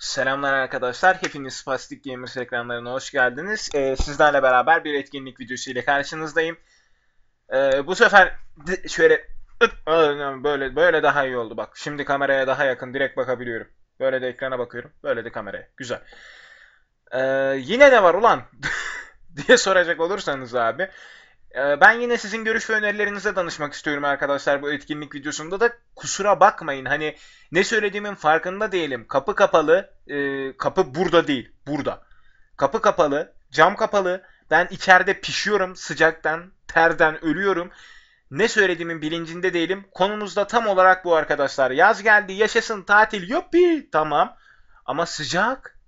Selamlar arkadaşlar. Hepiniz Spastik Gamers ekranlarına hoş geldiniz. Ee, sizlerle beraber bir etkinlik videosu ile karşınızdayım. Ee, bu sefer şöyle böyle böyle daha iyi oldu bak. Şimdi kameraya daha yakın direkt bakabiliyorum. Böyle de ekrana bakıyorum. Böyle de kameraya. Güzel. Ee, yine ne var ulan? diye soracak olursanız abi. Ee, Ben yine sizin görüş ve önerilerinize danışmak istiyorum arkadaşlar bu etkinlik videosunda da kusura bakmayın hani ne söylediğimin farkında değilim. Kapı kapalı, e, kapı burada değil, burada. Kapı kapalı, cam kapalı. Ben içeride pişiyorum sıcaktan, terden ölüyorum. Ne söylediğimin bilincinde değilim. Konumuz da tam olarak bu arkadaşlar. Yaz geldi, yaşasın tatil, yuppi, tamam. Ama sıcak.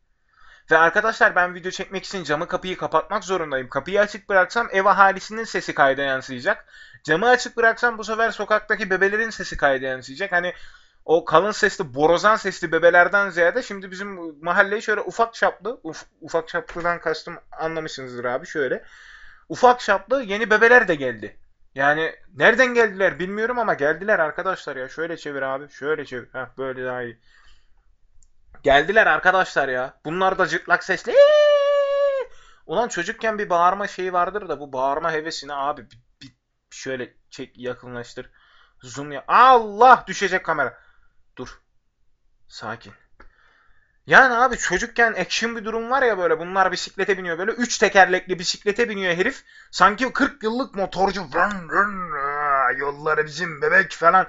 Ve arkadaşlar ben video çekmek için camı kapıyı kapatmak zorundayım. Kapıyı açık bıraksam ev ahalisinin sesi kayda yansıyacak. Camı açık bıraksam bu sefer sokaktaki bebelerin sesi kayda yansıyacak. Hani o kalın sesli, borazan sesli bebelerden ziyade şimdi bizim mahalleyi şöyle ufak çaplı, uf- ufak çaplıdan kastım anlamışsınızdır abi şöyle. Ufak çaplı yeni bebeler de geldi. Yani nereden geldiler bilmiyorum ama geldiler arkadaşlar ya. Şöyle çevir abi, şöyle çevir. Heh, böyle daha iyi. Geldiler arkadaşlar ya. Bunlar da cırtlak sesli. Ulan çocukken bir bağırma şeyi vardır da bu bağırma hevesini abi bir, bir şöyle çek yakınlaştır. Zoom ya. Allah düşecek kamera. Dur. Sakin. Yani abi çocukken action bir durum var ya böyle bunlar bisiklete biniyor böyle üç tekerlekli bisiklete biniyor herif. Sanki 40 yıllık motorcu vın aa, yolları bizim bebek falan.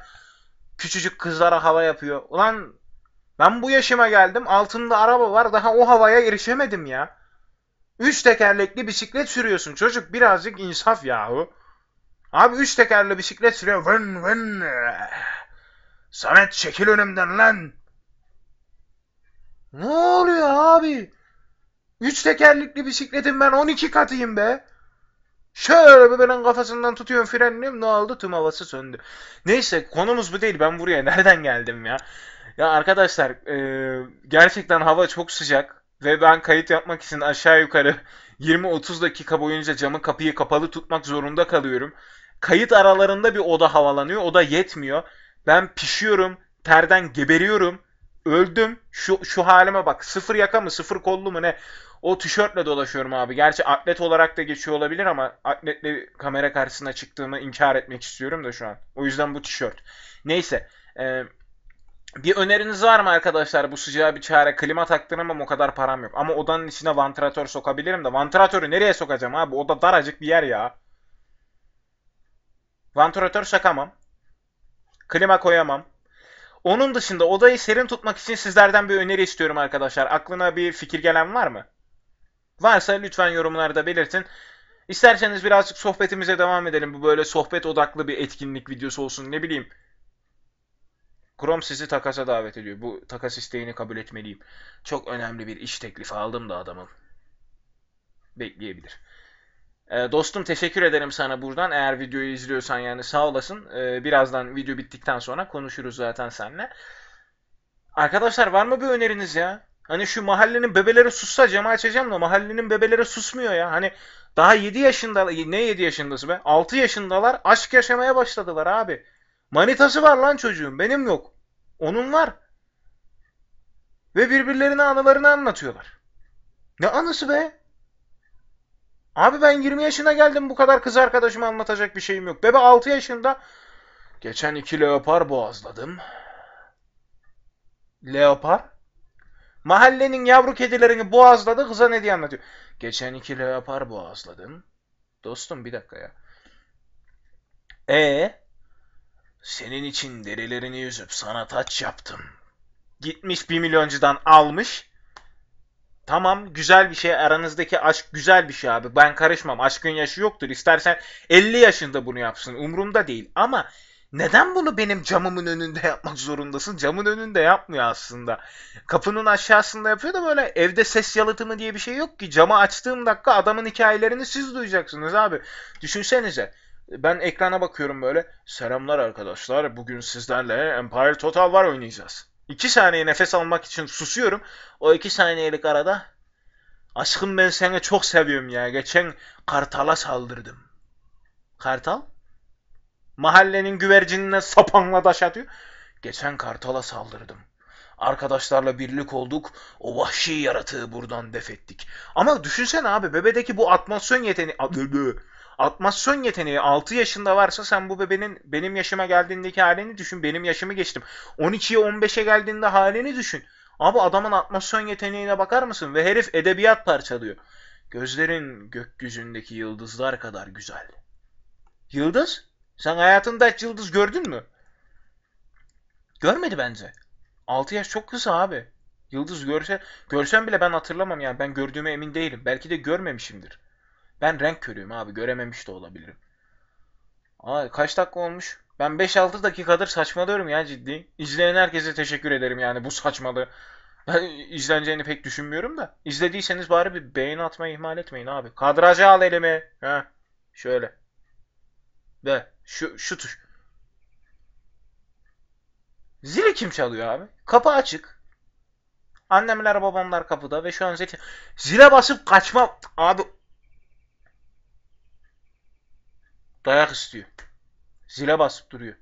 Küçücük kızlara hava yapıyor. Ulan ben bu yaşıma geldim altında araba var daha o havaya erişemedim ya. Üç tekerlekli bisiklet sürüyorsun çocuk birazcık insaf yahu. Abi üç tekerli bisiklet sürüyor vın vın. Samet çekil önümden lan. Ne oluyor abi? Üç tekerlekli bisikletin ben 12 katıyım be. Şöyle bebeğin kafasından tutuyorum frenliyorum ne oldu tüm havası söndü. Neyse konumuz bu değil ben buraya nereden geldim ya. Ya arkadaşlar e, gerçekten hava çok sıcak ve ben kayıt yapmak için aşağı yukarı 20-30 dakika boyunca camı kapıyı kapalı tutmak zorunda kalıyorum. Kayıt aralarında bir oda havalanıyor o da yetmiyor. Ben pişiyorum terden geberiyorum. Öldüm. Şu, şu halime bak. Sıfır yaka mı sıfır kollu mu ne? O tişörtle dolaşıyorum abi. Gerçi atlet olarak da geçiyor olabilir ama atletle kamera karşısına çıktığımı inkar etmek istiyorum da şu an. O yüzden bu tişört. Neyse. e, bir öneriniz var mı arkadaşlar bu sıcağa bir çare? Klima taktıramam o kadar param yok. Ama odanın içine vantilatör sokabilirim de. Vantilatörü nereye sokacağım abi? Oda daracık bir yer ya. Vantilatör sokamam. Klima koyamam. Onun dışında odayı serin tutmak için sizlerden bir öneri istiyorum arkadaşlar. Aklına bir fikir gelen var mı? Varsa lütfen yorumlarda belirtin. İsterseniz birazcık sohbetimize devam edelim. Bu böyle sohbet odaklı bir etkinlik videosu olsun. Ne bileyim. Chrome sizi takasa davet ediyor. Bu takas isteğini kabul etmeliyim. Çok önemli bir iş teklifi aldım da adamın. Bekleyebilir. Ee, dostum teşekkür ederim sana buradan. Eğer videoyu izliyorsan yani sağ olasın. Ee, birazdan video bittikten sonra konuşuruz zaten seninle. Arkadaşlar var mı bir öneriniz ya? Hani şu mahallenin bebeleri sussa camı açacağım da mahallenin bebeleri susmuyor ya. Hani daha 7 yaşında ne 7 yaşındası be? 6 yaşındalar aşk yaşamaya başladılar abi. Manitası var lan çocuğun benim yok. Onun var. Ve birbirlerine anılarını anlatıyorlar. Ne anısı be? Abi ben 20 yaşına geldim bu kadar kız arkadaşıma anlatacak bir şeyim yok. Bebe 6 yaşında. Geçen iki leopar boğazladım. Leopar? Mahallenin yavru kedilerini boğazladı kıza ne diye anlatıyor. Geçen iki leopar boğazladım. Dostum bir dakika ya. E senin için derilerini yüzüp sana taç yaptım. Gitmiş bir milyoncudan almış. Tamam güzel bir şey aranızdaki aşk güzel bir şey abi. Ben karışmam aşkın yaşı yoktur. İstersen 50 yaşında bunu yapsın umurumda değil. Ama neden bunu benim camımın önünde yapmak zorundasın? Camın önünde yapmıyor aslında. Kapının aşağısında yapıyor da böyle evde ses yalıtımı diye bir şey yok ki. Camı açtığım dakika adamın hikayelerini siz duyacaksınız abi. Düşünsenize ben ekrana bakıyorum böyle selamlar arkadaşlar bugün sizlerle Empire Total War oynayacağız 2 saniye nefes almak için susuyorum. O 2 saniyelik arada aşkım ben seni çok seviyorum ya. Geçen kartala saldırdım. Kartal? Mahallenin güvercinine sapanla taş atıyor. Geçen kartala saldırdım. Arkadaşlarla birlik olduk. O vahşi yaratığı buradan def ettik. Ama düşünsene abi bebedeki bu atmasyon yeteneği... Atmasyon yeteneği 6 yaşında varsa sen bu bebenin benim yaşıma geldiğindeki halini düşün. Benim yaşımı geçtim. 12'ye 15'e geldiğinde halini düşün. Abi adamın atmasyon yeteneğine bakar mısın? Ve herif edebiyat parçalıyor. Gözlerin gökyüzündeki yıldızlar kadar güzel. Yıldız? Sen hayatında hiç yıldız gördün mü? Görmedi bence. 6 yaş çok kısa abi. Yıldız görse, görsem bile ben hatırlamam yani. Ben gördüğüme emin değilim. Belki de görmemişimdir. Ben renk körüyüm abi. Görememiş de olabilirim. Aa, kaç dakika olmuş? Ben 5-6 dakikadır saçmalıyorum ya ciddi. İzleyen herkese teşekkür ederim yani bu saçmalığı. Ben izleneceğini pek düşünmüyorum da. İzlediyseniz bari bir beğeni atmayı ihmal etmeyin abi. Kadrajı al elime. Ha, şöyle. Ve şu şu tuş. Zili kim çalıyor abi? Kapı açık. Annemler babamlar kapıda ve şu an zil... Zile basıp kaçma... Abi... Dayak istiyor. Zile basıp duruyor.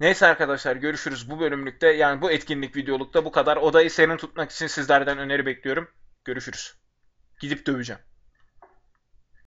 Neyse arkadaşlar görüşürüz bu bölümlükte. Yani bu etkinlik videolukta bu kadar. Odayı serin tutmak için sizlerden öneri bekliyorum. Görüşürüz. Gidip döveceğim.